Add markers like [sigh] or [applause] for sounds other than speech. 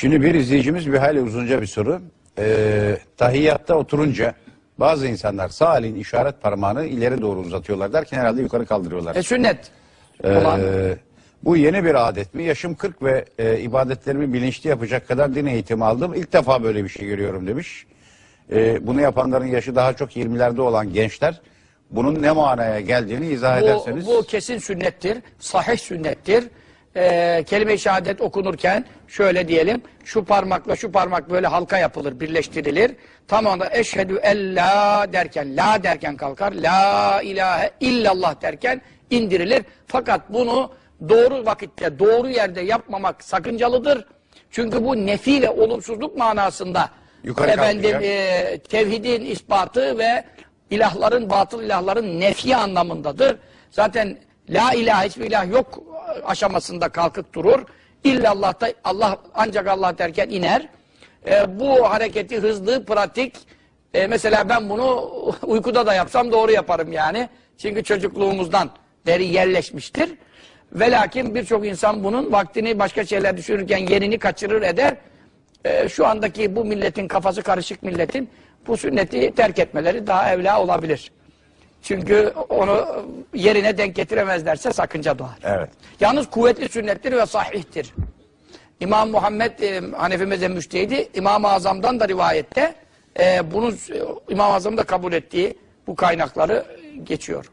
Şimdi bir izleyicimiz bir hayli uzunca bir soru. Ee, tahiyyatta oturunca bazı insanlar sağ elin işaret parmağını ileri doğru uzatıyorlar derken herhalde yukarı kaldırıyorlar. E sünnet olan. Ee, bu yeni bir adet mi? Yaşım 40 ve e, ibadetlerimi bilinçli yapacak kadar din eğitimi aldım. İlk defa böyle bir şey görüyorum demiş. Ee, bunu yapanların yaşı daha çok 20'lerde olan gençler bunun ne manaya geldiğini izah bu, ederseniz. bu kesin sünnettir. Sahih sünnettir. Ee, kelime-i şehadet okunurken şöyle diyelim. Şu parmakla şu parmak böyle halka yapılır, birleştirilir. Tam anda eşhedü en la derken, la derken kalkar. La ilahe illallah derken indirilir. Fakat bunu doğru vakitte, doğru yerde yapmamak sakıncalıdır. Çünkü bu nefi ve olumsuzluk manasında Yukarı efendim e, tevhidin ispatı ve ilahların, batıl ilahların nefi anlamındadır. Zaten la ilahe hiçbir ilah yok aşamasında kalkıp durur. İllallah da Allah ancak Allah derken iner. E, bu hareketi hızlı, pratik. E, mesela ben bunu [laughs] uykuda da yapsam doğru yaparım yani. Çünkü çocukluğumuzdan beri yerleşmiştir. Ve lakin birçok insan bunun vaktini başka şeyler düşünürken yerini kaçırır eder. E, şu andaki bu milletin kafası karışık milletin bu sünneti terk etmeleri daha evla olabilir. Çünkü onu yerine denk getiremezlerse sakınca doğar. Evet. Yalnız kuvvetli sünnettir ve sahihtir. İmam Muhammed e, Hanefi mezhebi müştehidi İmam-ı Azam'dan da rivayette e, bunu e, İmam-ı Azam'ın da kabul ettiği bu kaynakları e, geçiyor.